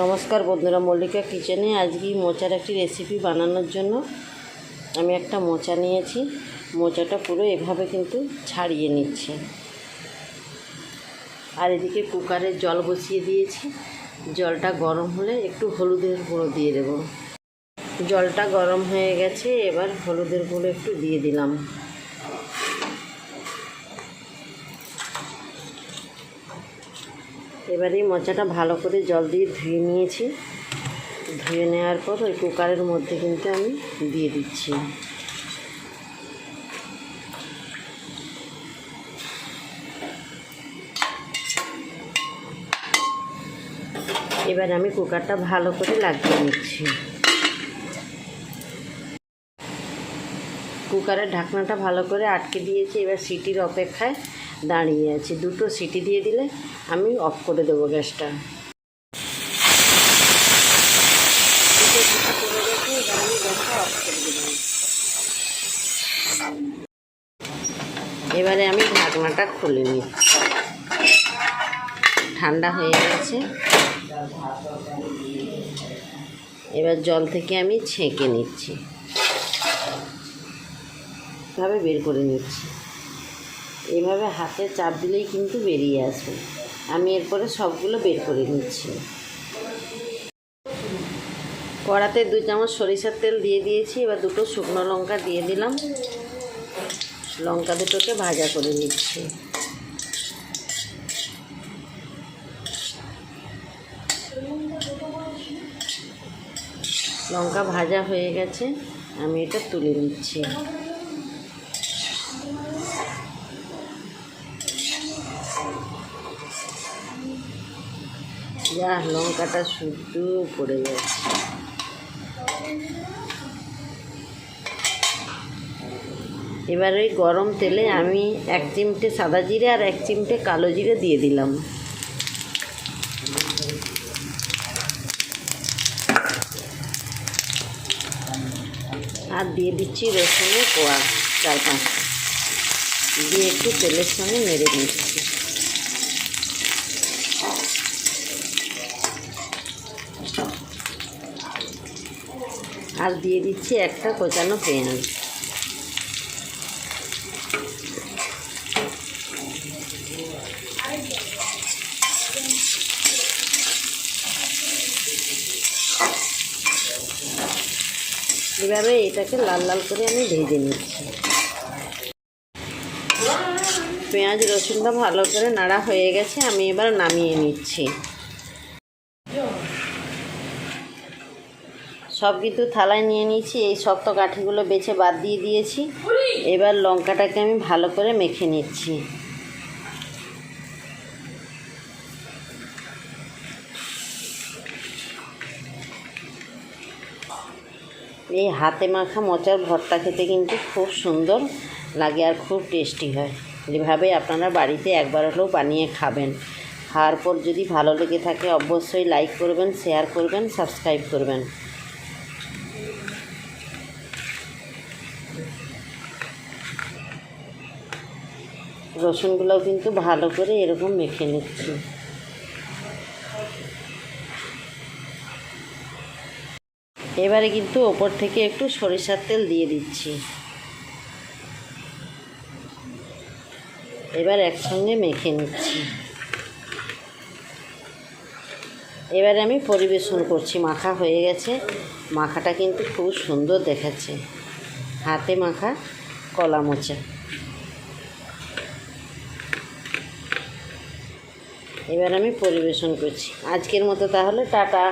নমস্কার বন্ধুরা, মল্লিকা কিচেনে আজকে মোচার একটি রেসিপি বানানোর জন্য আমি একটা মোচা নিয়েছি। মোচাটা পুরো এভাবে কিন্তু ছাড়িয়ে নিচ্ছি। আর এদিকে কুকারে জল বসিয়ে দিয়েছি। জলটা গরম হলে একটু হলুদের গুঁড়ো দিয়ে দেবো। জলটা গরম হয়ে গেছে, এবার হলুদের গুঁড়ো একটু দিয়ে দিলাম। এবারে মোচাটা ভালো করে জল দিয়ে ধুয়ে নিয়েছি। ধুয়ে নেওয়ার পর ওই কুকারের মধ্যে কিন্তু আমি দিয়ে দিচ্ছি। এবার আমি কুকারটা ভালো করে লাগিয়ে নিচ্ছি। কুকারের ঢাকনাটা ভালো করে আটকে দিয়েছি, এবার সিটির অপেক্ষায় দাঁড়িয়ে আছি। দুটো সিটি দিয়ে দিলে আমি অফ করে দেবো গ্যাসটা। এবার আমি ঢাকনাটা খুলে নিচ্ছি ঠান্ডা হয়ে গেছে। এবার জল থেকে আমি ছেঁকে নিচ্ছি। এভাবে বের করে নিচ্ছি। এভাবে হাতে চাপ দিলেই কিন্তু বেরিয়ে আসবে। আমি এরপরে সবগুলো বের করে নিচ্ছি। কড়াতে দু চামচ সরিষার তেল দিয়ে দিয়েছি, এবার দুটো শুকনো লঙ্কা দিয়ে দিলাম। লঙ্কা দুটোকে ভাজা করে নিচ্ছি। লঙ্কা ভাজা হয়ে গেছে, আমি এটা তুলে নিচ্ছি। যা, লঙ্কাটা শুদ্ধ পড়ে যাচ্ছে এবার ওই গরম তেলে আমি এক চিমটে সাদা জিরে আর এক চিমটে কালো জিরে দিয়ে দিলাম। আর দিয়ে দিচ্ছি রসুনের কোয়া, চার পাঁচটা। দিয়ে একটু তেলের সঙ্গে নেড়ে নিচ্ছি। আর দিয়ে দিচ্ছি একটা কোচানো পেঁয়াজ এভাবে এটাকে লাল লাল করে আমি ভেজে নিচ্ছি। পেঁয়াজ রসুনটা ভালো করে নাড়া হয়ে গেছে, আমি এবার নামিয়ে নিচ্ছি। সব কিন্তু থালায় নিয়ে নিয়েছি, এই শক্ত কাঠিগুলো বেছে বাদ দিয়ে দিয়েছি। এবার লঙ্কাটাকে আমি ভালো করে মেখে নিচ্ছি। এই হাতে মাখা মোচার ভর্তা খেতে কিন্তু খুব সুন্দর লাগে আর খুব টেস্টি হয়। এভাবে আপনারা বাড়িতে একবার হলেও বানিয়ে খাবেন। খাওয়ার পর যদি ভালো লেগে থাকে, অবশ্যই লাইক করবেন শেয়ার করবেন সাবস্ক্রাইব করবেন। রসুনগুলোও কিন্তু ভালো করে এরকম মেখে নিচ্ছি। এবারে কিন্তু ওপর থেকে একটু সরিষার তেল দিয়ে দিচ্ছি। এবার একসঙ্গে মেখে নিচ্ছি। এবারে আমি পরিবেশন করছি, মাখা হয়ে গেছে। মাখাটা কিন্তু খুব সুন্দর দেখাচ্ছে। হাতে মাখা কলা মোচা এবার আমি পরিবেশন করছি। আজকের মতো তাহলে টাটা।